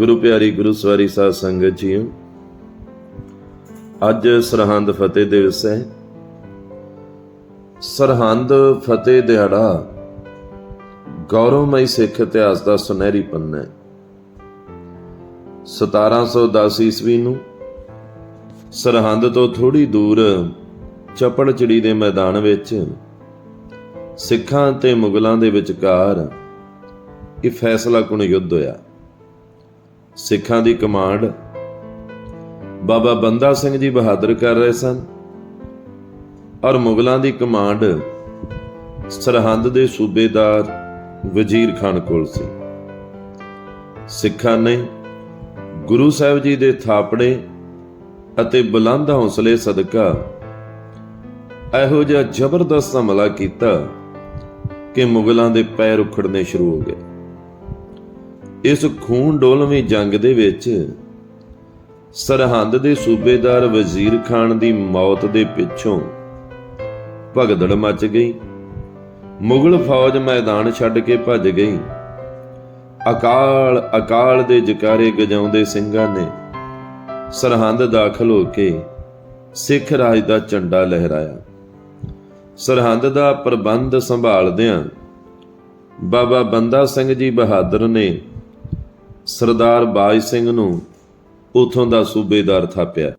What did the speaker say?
ਗੁਰੂ ਪਿਆਰੀ ਗੁਰੂ ਸਵਾਰੀ ਸਾਧ ਸੰਗਤ ਜੀਓ, ਅੱਜ ਸਰਹੰਦ ਫਤਿਹ ਦਿਵਸ ਹੈ। ਸਰਹੰਦ ਫਤਿਹ ਦਿਹਾੜਾ ਗੌਰਵਮਈ ਸਿੱਖ ਇਤਿਹਾਸ ਦਾ ਸੁਨਹਿਰੀ ਪੰਨਾ ਹੈ। 1710 ਈਸਵੀ ਨੂੰ ਸਰਹੰਦ ਤੋਂ ਥੋੜੀ ਦੂਰ ਚਪੜਚਿੜੀ ਦੇ ਮੈਦਾਨ ਵਿੱਚ ਸਿੱਖਾਂ ਤੇ ਮੁਗਲਾਂ ਦੇ ਵਿਚਕਾਰ ਇਹ ਫੈਸਲਾ ਕੁਣ ਯੁੱਧ ਹੋਇਆ। ਸਿੱਖਾਂ ਦੀ ਕਮਾਂਡ। ਬਾਬਾ ਬੰਦਾ ਸਿੰਘ ਜੀ ਬਹਾਦਰ ਕਰ ਰਹੇ ਸਨ ਔਰ ਮੁਗਲਾਂ ਦੀ ਕਮਾਂਡ ਸਰਹੰਦ ਦੇ ਸੂਬੇਦਾਰ ਵਜ਼ੀਰ ਖਾਨ ਕੋਲ ਸੀ। ਸਿੱਖਾਂ ਨੇ ਗੁਰੂ ਸਾਹਿਬ ਜੀ ਦੇ ਥਾਪੜੇ ਅਤੇ ਬੁਲੰਦ ਹੌਸਲੇ ਸਦਕਾ ਇਹੋ ਜਿਹਾ ਜ਼ਬਰਦਸਤ ਹਮਲਾ ਕੀਤਾ ਕਿ ਮੁਗਲਾਂ ਦੇ ਪੈਰ ਉਖੜਨੇ ਸ਼ੁਰੂ ਹੋ ਗਏ। ਇਸ ਖੂਨ ਡੋਲਵੀਂ ਜੰਗ ਦੇ ਵਿੱਚ ਸਰਹੰਦ ਦੇ ਸੂਬੇਦਾਰ ਵਜ਼ੀਰ ਖਾਨ ਦੀ ਮੌਤ ਦੇ ਪਿੱਛੋਂ ਭਗਦੜ ਮਚ ਗਈ। ਮੁਗਲ ਫੌਜ ਮੈਦਾਨ ਛੱਡ ਕੇ ਭੱਜ ਗਈ। ਅਕਾਲ ਅਕਾਲ ਦੇ ਜਕਾਰੇ ਗਜਾਉਂਦੇ ਸਿੰਘਾਂ ਨੇ ਸਰਹੰਦ ਦਾਖਲ ਹੋ ਕੇ ਸਿੱਖ ਰਾਜ ਦਾ ਝੰਡਾ ਲਹਿਰਾਇਆ। ਸਰਹੰਦ ਦਾ ਪ੍ਰਬੰਧ ਸੰਭਾਲਦਿਆਂ ਬਾਬਾ ਬੰਦਾ ਸਿੰਘ ਜੀ ਬਹਾਦਰ ਨੇ ਸਰਦਾਰ ਬਾਜ ਸਿੰਘ ਨੂੰ ਉਥੋਂ ਦਾ ਸੂਬੇਦਾਰ ਥਾਪਿਆ।